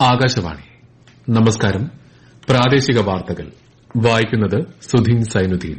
ആകാശവാണി. നമസ്കാരം. പ്രാദേശിക വാർത്തകൾ. വായിക്കുന്നത് സുധീൻ സൈനുദ്ദീൻ.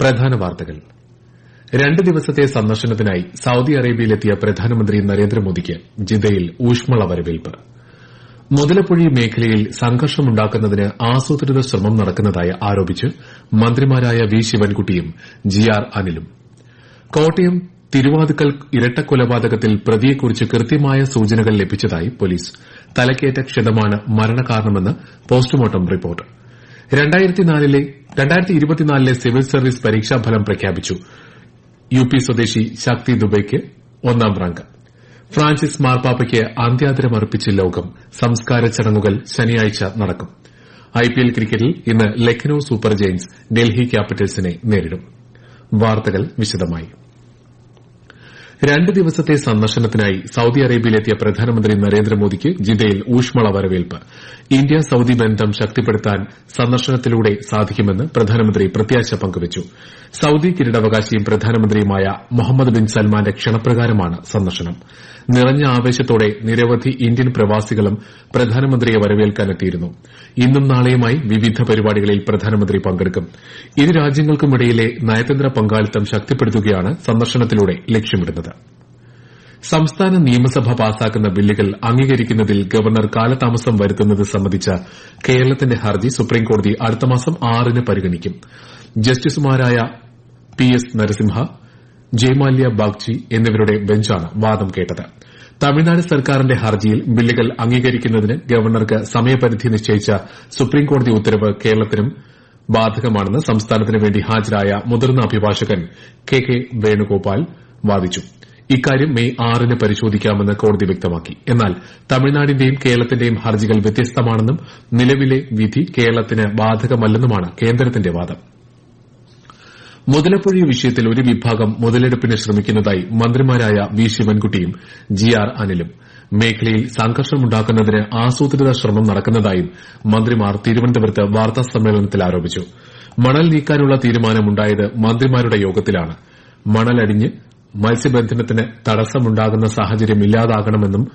പ്രധാന വാർത്തകൾ. രണ്ട് ദിവസത്തെ സന്ദർശനത്തിനായി സൌദി അറേബ്യയിലെത്തിയ പ്രധാനമന്ത്രി നരേന്ദ്രമോദിക്ക് ജിദ്ദയിൽ ഊഷ്മള വരവേൽപ്പ്. മുതലപ്പുഴി മേഖലയിൽ സംഘർഷമുണ്ടാക്കുന്നതിന് ആസൂത്രിത ശ്രമം നടക്കുന്നതായി ആരോപിച്ച് മന്ത്രിമാരായ വി ശിവൻകുട്ടിയും ജി ആർ അനിലും. കോട്ടയം തിരുവാതുക്കൽ ഇരട്ടക്കൊലപാതകത്തിൽ പ്രതിയെക്കുറിച്ച് കൃത്യമായ സൂചനകൾ ലഭിച്ചതായി പോലീസ്. തലക്കേറ്റ ക്ഷതമാണ് മരണകാരണമെന്ന് പോസ്റ്റ്മോർട്ടം റിപ്പോർട്ട്. രണ്ടായിരത്തിനാലിലെ സിവിൽ സർവീസ് പരീക്ഷാഫലം പ്രഖ്യാപിച്ചു. യു പി സ്വദേശി ശക്തി ദുബൈക്ക് ഒന്നാം റാങ്ക്. ഫ്രാൻസിസ് മാർപ്പാപ്പയ്ക്ക് അന്ത്യാദരമർപ്പിച്ച് ലോകം. സംസ്കാര ചടങ്ങുകൾ ശനിയാഴ്ച നടക്കും. ഐപിഎൽ ക്രിക്കറ്റിൽ ഇന്ന് ലക്നൌ സൂപ്പർ ജയന്റ്സ് ഡൽഹി ക്യാപിറ്റൽസിനെ നേരിടും. വാർത്തകൾ വിശദമായി. രണ്ട് ദിവസത്തെ സന്ദർശനത്തിനായി സൌദി അറേബ്യയിലെത്തിയ പ്രധാനമന്ത്രി നരേന്ദ്രമോദിക്ക് ജിദ്ദയിൽ ഊഷ്മള വരവേൽപ്പ്. ഇന്ത്യ സൌദി ബന്ധം ശക്തിപ്പെടുത്താൻ സന്ദർശനത്തിലൂടെ സാധിക്കുമെന്ന് പ്രധാനമന്ത്രി പ്രത്യാശ പങ്കുവച്ചു. സൌദി കിരീടാവകാശിയും പ്രധാനമന്ത്രിയുമായ മുഹമ്മദ് ബിൻ സൽമാന്റെ ക്ഷണപ്രകാരമാണ് സന്ദർശനം. നിറഞ്ഞ ആവേശത്തോടെ നിരവധി ഇന്ത്യൻ പ്രവാസികളും പ്രധാനമന്ത്രിയെ വരവേൽക്കാനെത്തിയിരുന്നു. ഇന്നും നാളെയുമായി വിവിധ പരിപാടികളിൽ പ്രധാനമന്ത്രി പങ്കെടുക്കും. ഇരു രാജ്യങ്ങൾക്കുമിടയിലെ നയതന്ത്ര പങ്കാളിത്തം ശക്തിപ്പെടുത്തുകയാണ് സന്ദർശനത്തിലൂടെ ലക്ഷ്യമിടുന്നത്. സംസ്ഥാന നിയമസഭ പാസാക്കുന്ന ബില്ലുകൾ അംഗീകരിക്കുന്നതിൽ ഗവർണർ കാലതാമസം വരുത്തുന്നത് സംബന്ധിച്ച കേരളത്തിന്റെ ഹർജി സുപ്രീംകോടതി അടുത്തമാസം ആറിന് പരിഗണിക്കും. ജസ്റ്റിസുമാരായ പി എസ് നരസിംഹ ജയ്മാല്യ ബാഗ്ചി എന്നിവരുടെ ബെഞ്ചാണ് വാദം കേട്ടത്. തമിഴ്നാട് സർക്കാരിന്റെ ഹർജിയിൽ ബില്ലുകൾ അംഗീകരിക്കുന്നതിന് ഗവർണർക്ക് സമയപരിധി നിശ്ചയിച്ച സുപ്രീംകോടതി ഉത്തരവ് കേരളത്തിനും ബാധകമാണെന്ന് സംസ്ഥാനത്തിനുവേണ്ടി ഹാജരായ മുതിർന്ന അഭിഭാഷകൻ കെ കെ വേണുഗോപാൽ വാദിച്ചു. ഇക്കാര്യം മെയ് ആറിന് പരിശോധിക്കാമെന്ന് കോടതി വ്യക്തമാക്കി. എന്നാൽ തമിഴ്നാടിന്റെയും കേരളത്തിന്റെയും ഹർജികൾ വ്യത്യസ്തമാണെന്നും നിലവിലെ വിധി കേരളത്തിന് ബാധകമല്ലെന്നുമാണ് കേന്ദ്രത്തിന്റെ വാദം. മുതലപ്പൊഴി വിഷയത്തിൽ ഒരു വിഭാഗം മുതലെടുപ്പിന് ശ്രമിക്കുന്നതായി മന്ത്രിമാരായ വി ശിവൻകുട്ടിയും ജി ആർ അനിലും. മേഖലയിൽ സംഘർഷമുണ്ടാക്കുന്നതിന് ആസൂത്രിത ശ്രമം നടക്കുന്നതായും മന്ത്രിമാർ തിരുവനന്തപുരത്ത് വാർത്താസമ്മേളനത്തിൽ ആരോപിച്ചു. മണൽ നീക്കാനുള്ള തീരുമാനമുണ്ടായത് മന്ത്രിമാരുടെ യോഗത്തിലാണ്. മണലടിഞ്ഞ് മത്സ്യബന്ധനത്തിന് തടസ്സമുണ്ടാകുന്ന സാഹചര്യം ഇല്ലാതാകണമെന്നും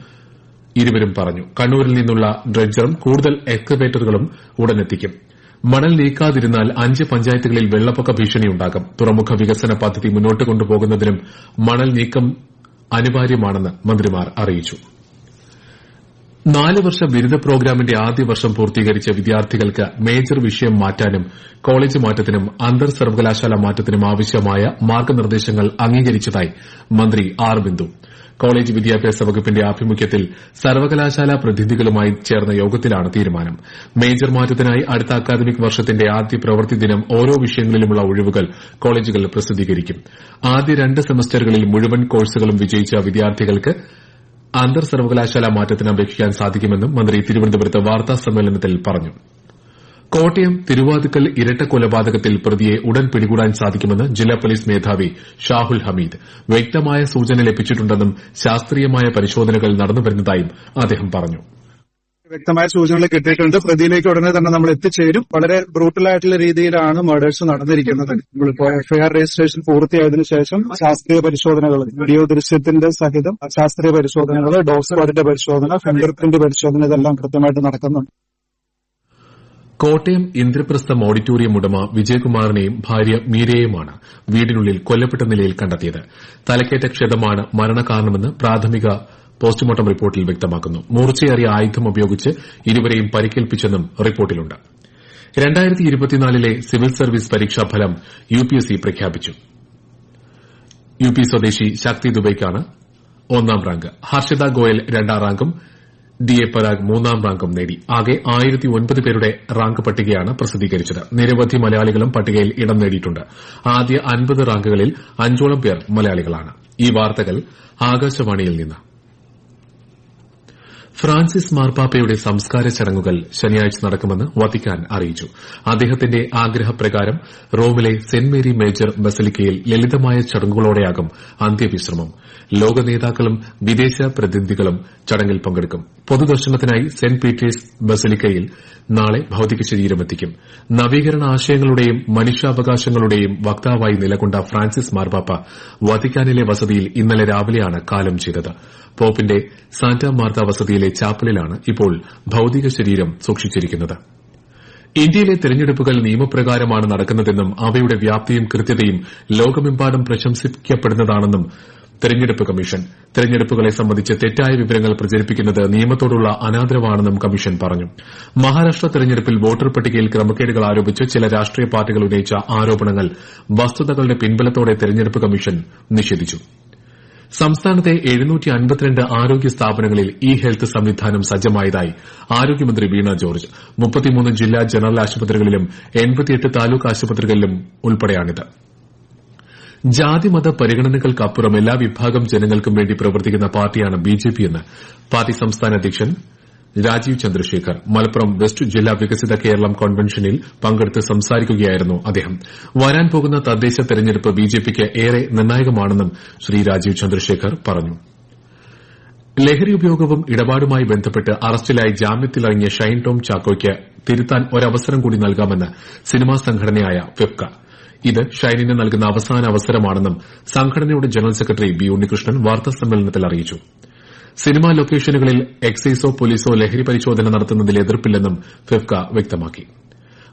ഇരുവരും പറഞ്ഞു. കണ്ണൂരിൽ നിന്നുള്ള ഡ്രഡ്ജറും കൂടുതൽ എക്സ്കവേറ്ററുകളും ഉടനെത്തിക്കും. മണൽ നീക്കാതിരുന്നാൽ അഞ്ച് പഞ്ചായത്തുകളിൽ വെള്ളപ്പൊക്ക ഭീഷണിയുണ്ടാകും. തുറമുഖ വികസന പദ്ധതി മുന്നോട്ട് കൊണ്ടുപോകുന്നതിനും മണൽ നീക്കം അനിവാര്യമാണെന്ന് മന്ത്രിമാർ അറിയിച്ചു. നാല് വർഷ ബിരുദ പ്രോഗ്രാമിന്റെ ആദ്യ വർഷം പൂർത്തീകരിച്ച വിദ്യാർത്ഥികൾക്ക് മേജർ വിഷയം മാറ്റാനും കോളേജ് മാറ്റത്തിനും അന്തർ സർവകലാശാല മാറ്റത്തിനും ആവശ്യമായ മാർഗനിർദ്ദേശങ്ങൾ അംഗീകരിച്ചതായി മന്ത്രി ആർ ബിന്ദു. കോളേജ് വിദ്യാഭ്യാസ വകുപ്പിന്റെ ആഭിമുഖ്യത്തിൽ സർവകലാശാല പ്രതിനിധികളുമായി ചേർന്ന യോഗത്തിലാണ് തീരുമാനം. മേജർ മാറ്റത്തിനായി അടുത്ത അക്കാദമിക് വർഷത്തിന്റെ ആദ്യ പ്രവൃത്തി ദിനം ഓരോ വിഷയങ്ങളിലുമുള്ള ഒഴിവുകൾ കോളേജുകൾ പ്രസിദ്ധീകരിക്കും. ആദ്യ രണ്ട് സെമസ്റ്ററുകളിൽ മുഴുവൻ കോഴ്സുകളും വിജയിച്ച വിദ്യാർത്ഥികൾക്ക് അന്തർ സർവകലാശാല മാറ്റത്തിന് അപേക്ഷിക്കാൻ സാധിക്കുമെന്നും മന്ത്രി തിരുവനന്തപുരത്ത് വാർത്താ സമ്മേളനത്തിൽ പറഞ്ഞു. കോട്ടയം തിരുവാതുക്കൽ ഇരട്ട കൊലപാതകത്തിൽ പ്രതിയെ ഉടൻ പിടികൂടാൻ സാധിക്കുമെന്ന് ജില്ലാ പോലീസ് മേധാവി ഷാഹുൽ ഹമീദ്. വ്യക്തമായ സൂചന ലഭിച്ചിട്ടുണ്ടെന്നും ശാസ്ത്രീയമായ പരിശോധനകൾ നടന്നുവരുന്നതായും അദ്ദേഹം പറഞ്ഞു. വ്യക്തമായ സൂചനകൾ കിട്ടിയിട്ടുണ്ട്. പ്രതിയിലേക്ക് ഉടനെ തന്നെ നമ്മൾ എത്തിച്ചേരും. വളരെ ബ്രൂട്ടലായിട്ടുള്ള രീതിയിലാണ് മേഡേഴ്സ് നടന്നിരിക്കുന്നത്. നമ്മളിപ്പോ എഫ്ഐആർ രജിസ്ട്രേഷൻ പൂർത്തിയായതിനു ശേഷം ശാസ്ത്രീയ പരിശോധനകൾ വീഡിയോ ദൃശ്യത്തിന്റെ സഹിതം ശാസ്ത്രീയ പരിശോധനകൾ ഡോസ് സ്ക്വാഡിന്റെ പരിശോധന ഫിംഗർ പ്രിന്റ് പരിശോധന ഇതെല്ലാം കൃത്യമായിട്ട് നടക്കുന്നുണ്ട്. കോട്ടയം ഇന്ദ്രപ്രസ്ഥം ഓഡിറ്റോറിയം ഉടമ വിജയകുമാറിനെയും ഭാര്യ മീരയെയുമാണ് വീടിനുള്ളിൽ കൊല്ലപ്പെട്ട നിലയിൽ കണ്ടെത്തിയത്. തലക്കേറ്റ ക്ഷതമാണ് മരണകാരണമെന്ന് പ്രാഥമിക പോസ്റ്റ്മോർട്ടം റിപ്പോർട്ടിൽ വ്യക്തമാക്കുന്നു. മൂർച്ചയേറിയ ആയുധം ഉപയോഗിച്ച് ഇരുവരെയും പരിക്കേൽപ്പിച്ചെന്നും റിപ്പോർട്ടിലുണ്ട്. സിവിൽ സർവീസ് പരീക്ഷാഫലം യുപിഎസ്സി പ്രഖ്യാപിച്ചു. യുപി സ്വദേശി ശക്തി ദുബൈക്കാണ് ഒന്നാം റാങ്ക്. ഹർഷിത ഗോയൽ രണ്ടാം റാങ്കും ഡി എ പരാഗ് മൂന്നാം റാങ്കും നേടി. ആകെ പേരുടെ റാങ്ക് പട്ടികയാണ് പ്രസിദ്ധീകരിച്ചത്. നിരവധി മലയാളികളും പട്ടികയിൽ ഇടം നേടിയിട്ടുണ്ട്. ആദ്യ അൻപത് റാങ്കുകളിൽ അഞ്ചോളം പേർ മലയാളികളാണ്. ഈ വാർത്തകൾ ആകാശവാണിയിൽ നിന്ന്. ഫ്രാൻസിസ് മാർപ്പാപ്പയുടെ സംസ്കാര ചടങ്ങുകൾ ശനിയാഴ്ച നടക്കുമെന്ന് വത്തിക്കാൻ അറിയിച്ചു. അദ്ദേഹത്തിന്റെ ആഗ്രഹപ്രകാരം റോമിലെ സെന്റ് മേരി മേജർ ബസലിക്കയിൽ ലളിതമായ ചടങ്ങുകളോടെയാകും അന്ത്യവിശ്രമം. ലോക നേതാക്കളും വിദേശ പ്രതിനിധികളും ചടങ്ങിൽ പങ്കെടുക്കും. പൊതുദർശനത്തിനായി സെന്റ് പീറ്റേഴ്സ് ബസലിക്കയിൽ നാളെ ഭൌതിക ശരീരമെത്തിക്കും നവീകരണ ആശയങ്ങളുടെയും മനുഷ്യാവകാശങ്ങളുടെയും വക്താവായി നിലകൊണ്ട ഫ്രാൻസിസ് മാർപാപ്പ വത്തിക്കാനിലെ വസതിയിൽ ഇന്നലെ രാവിലെയാണ് കാലം ചെയ്തത്. പോപ്പിന്റെ സാന്റാ മാർത്ത വസതിയിലെ ചാപ്പലിലാണ് ഇപ്പോൾ ഭൌതിക ശരീരം സൂക്ഷിച്ചിരിക്കുന്നത്. ഇന്ത്യയിലെ തെരഞ്ഞെടുപ്പുകൾ നിയമപ്രകാരമാണ് നടക്കുന്നതെന്നും അവയുടെ വ്യാപ്തിയും കൃത്യതയും ലോകമെമ്പാടും പ്രശംസിക്കപ്പെടുന്നതാണെന്നും തെരഞ്ഞെടുപ്പ് കമ്മീഷൻ. തെരഞ്ഞെടുപ്പുകളെ സംബന്ധിച്ച് തെറ്റായ വിവരങ്ങൾ പ്രചരിപ്പിക്കുന്നത് നിയമത്തോടുള്ള അനാദരവാണെന്നും കമ്മീഷൻ പറഞ്ഞു. മഹാരാഷ്ട്ര തെരഞ്ഞെടുപ്പിൽ വോട്ടർ പട്ടികയിൽ ക്രമക്കേടുകൾ ആരോപിച്ച് ചില രാഷ്ട്രീയ പാർട്ടികൾ ഉന്നയിച്ച ആരോപണങ്ങൾ വസ്തുതകളുടെ പിൻബലത്തോടെ തെരഞ്ഞെടുപ്പ് കമ്മീഷൻ നിഷേധിച്ചു. സംസ്ഥാനത്തെ ആരോഗ്യ സ്ഥാപനങ്ങളിൽ ഇ ഹെൽത്ത് സംവിധാനം സജ്ജമായതായി ആരോഗ്യമന്ത്രി വീണ ജോർജ് ജില്ലാ ജനറൽ ആശുപത്രികളിലും താലൂക്ക് ആശുപത്രികളിലും ഉൾപ്പെടെയാണിത്. ജാതിമത പരിഗണനകൾക്കപ്പുറം എല്ലാ വിഭാഗം ജനങ്ങൾക്കും വേണ്ടി പ്രവർത്തിക്കുന്ന പാർട്ടിയാണ് ബിജെപിയെന്ന് പാർട്ടി സംസ്ഥാന അധ്യക്ഷൻ രാജീവ് ചന്ദ്രശേഖർ മലപ്പുറം വെസ്റ്റ് ജില്ലാ വികസിത കേരളം കോൺവെൻഷനിൽ പങ്കെടുത്ത് സംസാരിക്കുകയായിരുന്നു അദ്ദേഹം. വരാൻ പോകുന്ന തദ്ദേശ തെരഞ്ഞെടുപ്പ് ബിജെപിക്ക് ഏറെ നിർണായകമാണെന്നും ശ്രീ രാജീവ് ചന്ദ്രശേഖർ പറഞ്ഞു. ലഹരി ഉപയോഗവും ഇടപാടുമായി ബന്ധപ്പെട്ട് അറസ്റ്റിലായി ജാമ്യത്തിലിറങ്ങിയ ഷൈൻ ടോം ചാക്കോയ്ക്ക് തിരുത്താൻ ഒരവസരം കൂടി നൽകാമെന്ന് സിനിമാ സംഘടനയായ ഫെഫ്ക ഇത് ഷൈനിന് നൽകുന്ന അവസാന അവസരമാണെന്നും സംഘടനയുടെ ജനറൽ സെക്രട്ടറി ബി ഉണ്ണികൃഷ്ണൻ വാർത്താസമ്മേളനത്തിൽ അറിയിച്ചു. സിനിമാ ലൊക്കേഷനുകളിൽ എക്സൈസോ പോലീസോ ലഹരി പരിശോധന നടത്തുന്നതിൽ എതിർപ്പില്ലെന്നും ഫെഫ്ക വ്യക്തമാക്കി.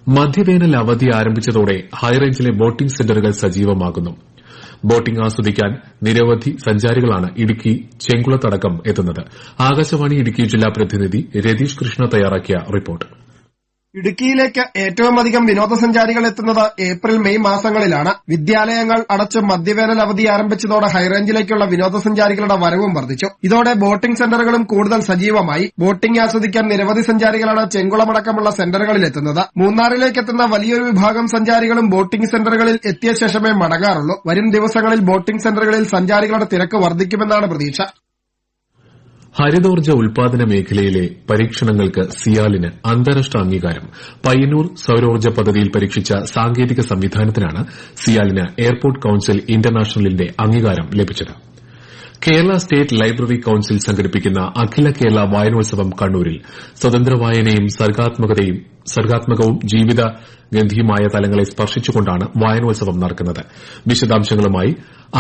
മധ്യവേനൽ അവധി ആരംഭിച്ചതോടെ ഹൈറേഞ്ചിലെ ബോട്ടിംഗ് സെന്ററുകൾ സജീവമാകുന്നു. ബോട്ടിംഗ് ആസ്വദിക്കാൻ നിരവധി സഞ്ചാരികളാണ് ഇടുക്കി ചെങ്കുളത്തടക്കം എത്തുന്നത്. ആകാശവാണി ഇടുക്കി ജില്ലാ പ്രതിനിധി രതീഷ് കൃഷ്ണ തയ്യാറാക്കിയ റിപ്പോർട്ട്. ഇടുക്കിയിലേക്ക് ഏറ്റവുമധികം വിനോദസഞ്ചാരികൾ എത്തുന്നത് ഏപ്രിൽ മെയ് മാസങ്ങളിലാണ്. വിദ്യാലയങ്ങൾ അടച്ച് മദ്യവേനൽ അവധി ആരംഭിച്ചതോടെ ഹൈറേഞ്ചിലേക്കുള്ള വിനോദസഞ്ചാരികളുടെ വരവും വർദ്ധിച്ചു. ഇതോടെ ബോട്ടിംഗ് സെന്ററുകളും കൂടുതൽ സജീവമായി. ബോട്ടിംഗ് ആസ്വദിക്കാൻ നിരവധി സഞ്ചാരികളാണ് ചെങ്കുളമടക്കമുള്ള സെന്ററുകളിൽ എത്തുന്നത്. മൂന്നാറിലേക്ക് എത്തുന്ന വലിയൊരു വിഭാഗം സഞ്ചാരികളും ബോട്ടിംഗ് സെന്ററുകളിൽ എത്തിയ ശേഷമേ മടങ്ങാറുള്ളൂ. വരും ദിവസങ്ങളിൽ ബോട്ടിംഗ് സെന്ററുകളിൽ സഞ്ചാരികളുടെ തിരക്ക് വർദ്ധിക്കുമെന്നാണ് പ്രതീക്ഷ. ഹരിതോർജ ഉൽപാദന മേഖലയിലെ പരീക്ഷണങ്ങൾക്ക് സിയാലിന് അന്താരാഷ്ട്ര അംഗീകാരം. പയ്യന്നൂർ സൌരോർജ പദ്ധതിയിൽ പരീക്ഷിച്ച സാങ്കേതിക സംവിധാനത്തിനാണ് സിയാലിന് എയർപോർട്ട് കൌൺസിൽ ഇന്റർനാഷണലിന്റെ അംഗീകാരം ലഭിച്ചത്. കേരള സ്റ്റേറ്റ് ലൈബ്രറി കൌൺസിൽ സംഘടിപ്പിക്കുന്ന അഖില കേരള വായനോത്സവം കണ്ണൂരിൽ സ്വതന്ത്ര വായനയും സർഗാത്മകവും ജീവിതഗന്ധിയുമായ തലങ്ങളെ സ്പർശിച്ചുകൊണ്ടാണ് വായനോത്സവം നടക്കുന്നത്. വിശദാംശങ്ങളുമായി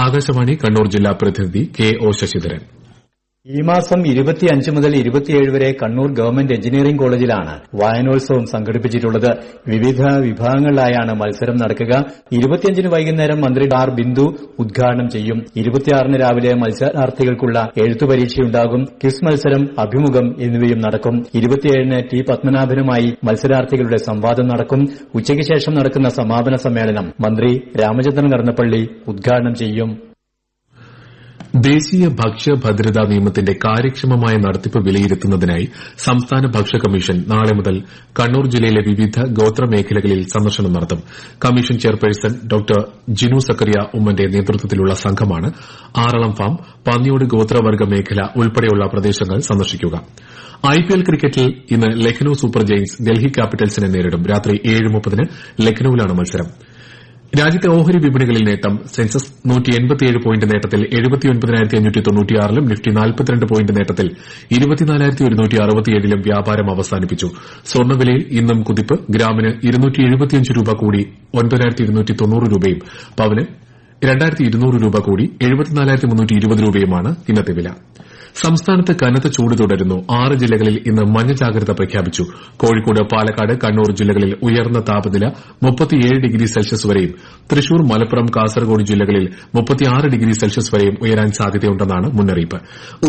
ആകാശവാണി കണ്ണൂർ ജില്ലാ പ്രതിനിധി കെ ഒ ശശിധരൻ. ഈ മാസം ഇരുപത്തിയഞ്ച് മുതൽ ഇരുപത്തിയേഴ് വരെ കണ്ണൂർ ഗവൺമെന്റ് എഞ്ചിനീയറിംഗ് കോളേജിലാണ് വായനോത്സവം സംഘടിപ്പിച്ചിട്ടുള്ളത്. വിവിധ വിഭാഗങ്ങളിലായാണ് മത്സരം നടക്കുക. ഇരുപത്തിയഞ്ചിന് വൈകുന്നേരം മന്ത്രി ആർ ബിന്ദു ഉദ്ഘാടനം ചെയ്യും. ഇരുപത്തിയാറിന് രാവിലെ മത്സരാർത്ഥികൾക്കുള്ള എഴുത്തു പരീക്ഷയുണ്ടാകും. ക്വിസ് മത്സരം അഭിമുഖം എന്നിവയും നടക്കും. ഇരുപത്തിയേഴിന് ടി പത്മനാഭനുമായി മത്സരാർത്ഥികളുടെ സംവാദം നടക്കും. ഉച്ചയ്ക്ക് ശേഷം നടക്കുന്ന സമാപന സമ്മേളനം മന്ത്രി രാമചന്ദ്രൻ കടന്നപ്പള്ളി ഉദ്ഘാടനം ചെയ്യും. ദേശീയ ഭക്ഷ്യ ഭദ്രതാ നിയമത്തിന്റെ കാര്യക്ഷമമായ നടത്തിപ്പ് വിലയിരുത്തുന്നതിനായി സംസ്ഥാന ഭക്ഷ്യ കമ്മീഷൻ നാളെ മുതൽ കണ്ണൂർ ജില്ലയിലെ വിവിധ ഗോത്രമേഖലകളിൽ സന്ദർശനം നടത്തും. Commission chairperson doctor Jinu Zacharia ഉമ്മന്റെ നേതൃത്വത്തിലുള്ള സംഘമാണ് ആറളം ഫാം പന്നിയോട് ഗോത്രവർഗ മേഖല ഉൾപ്പെടെയുള്ള പ്രദേശങ്ങൾ സന്ദർശിക്കുക. ഐപിഎൽ ക്രിക്കറ്റിൽ ഇന്ന് ലഖ്നൌ സൂപ്പർ ജയന്റ്സ് ഡൽഹി ക്യാപിറ്റൽസിനെ നേരിടും. രാത്രി ഏഴ് ലഖ്നൌവിലാണ് മത്സരം. രാജ്യത്തെ ഓഹരി വിപണികളിൽ നേട്ടം. സെൻസസ് പോയിന്റ് നേട്ടത്തിൽ ലും നിഫ്റ്റി പോയിന്റ് നേട്ടത്തിൽ ലും വ്യാപാരം അവസാനിപ്പിച്ചു. സ്വർണവിലയിൽ ഇന്നും കുതിപ്പ്. ഗ്രാമിന് രൂപ കൂടി രൂപയും. പവന് രൂപ കൂടി രൂപയുമാണ് ഇന്നത്തെ വില. സംസ്ഥാനത്ത് കനത്ത ചൂട് തുടരുന്നു. ആറ് ജില്ലകളിൽ ഇന്ന് മഞ്ഞ ജാഗ്രത പ്രഖ്യാപിച്ചു. കോഴിക്കോട് പാലക്കാട് കണ്ണൂർ ജില്ലകളിൽ ഉയർന്ന താപനില ഡിഗ്രി സെൽഷ്യസ് വരെയും തൃശൂർ മലപ്പുറം കാസർഗോഡ് ജില്ലകളിൽ ഡിഗ്രി സെൽഷ്യസ് വരെയും ഉയരാൻ സാധ്യതയുണ്ടെന്നാണ് മുന്നറിയിപ്പ്.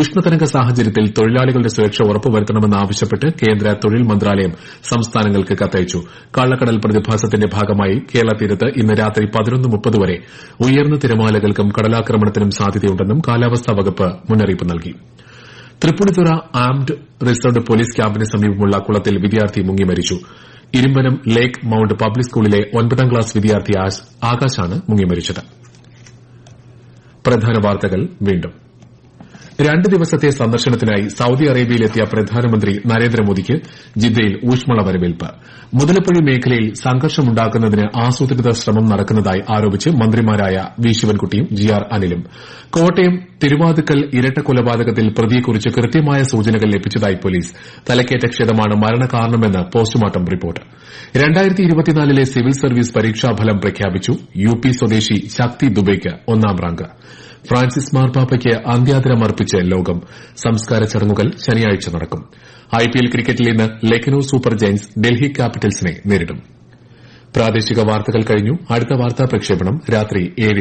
ഉഷ്ണതരംഗ സാഹചര്യത്തിൽ തൊഴിലാളികളുടെ സുരക്ഷ ഉറപ്പുവരുത്തണമെന്നാവശ്യപ്പെട്ട് കേന്ദ്ര തൊഴിൽ മന്ത്രാലയം സംസ്ഥാനങ്ങൾക്ക് കത്തയച്ചു. കള്ളക്കടൽ പ്രതിഭാസത്തിന്റെ ഭാഗമായി കേരള തീരത്ത് ഇന്ന് രാത്രി വരെ ഉയർന്ന തിരമാലകൾക്കും കടലാക്രമണത്തിനും സാധ്യതയുണ്ടെന്നും കാലാവസ്ഥാ വകുപ്പ് മുന്നറിയിപ്പ് നൽകി. തൃപ്പൂണിത്തുറ ആംഡ് റിസർവ് പോലീസ് ക്യാമ്പിന് സമീപമുള്ള കുളത്തിൽ വിദ്യാർത്ഥി മുങ്ങി മരിച്ചു. ഇരുമ്പനം ലേക്ക് മൌണ്ട് പബ്ലിക് സ്കൂളിലെ ഒൻപതാം ക്ലാസ് വിദ്യാർത്ഥി ആകാശാണ് മുങ്ങി മരിച്ചത്. രണ്ട് ദിവസത്തെ സന്ദർശനത്തിനായി സൌദി അറേബ്യയിലെത്തിയ പ്രധാനമന്ത്രി നരേന്ദ്രമോദിക്ക് ജിദ്ദയിൽ ഊഷ്മള വരവേൽപ്പ് മുതലപ്പുഴി മേഖലയിൽ സംഘർഷമുണ്ടാക്കുന്നതിന് ആസൂത്രിത ശ്രമം നടക്കുന്നതായി ആരോപിച്ച് മന്ത്രിമാരായ വി ശിവൻകുട്ടിയും ജി ആർ അനിലും. കോട്ടയം തിരുവാതുക്കൽ ഇരട്ട കൊലപാതകത്തിൽ പ്രതിയെക്കുറിച്ച് കൃത്യമായ സൂചനകൾ ലഭിച്ചതായി പോലീസ് തലക്കേറ്റ ക്ഷതമാണ് മരണകാരണമെന്ന് പോസ്റ്റ്മോർട്ടം റിപ്പോർട്ട്. സിവിൽ സർവീസ് പരീക്ഷാഫലം പ്രഖ്യാപിച്ചു യു പി സ്വദേശി ശക്തി ദുബൈക്ക് ഒന്നാം റാങ്ക്. ഫ്രാൻസിസ് മാർപ്പാപ്പയ്ക്ക് അന്ത്യാദരമർപ്പിച്ച് ലോകം. സംസ്കാര ചടങ്ങുകൾ ശനിയാഴ്ച നടക്കും. ഐപിഎൽ ക്രിക്കറ്റിൽ ഇന്ന് ലക്നൌ സൂപ്പർ ജയന്റ്സ് ഡൽഹി ക്യാപിറ്റൽസിനെ നേരിടും. പ്രാദേശിക വാർത്തകൾ കഴിഞ്ഞു. അടുത്ത വാർത്താ പ്രക്ഷേപണം രാത്രി ഏഴ്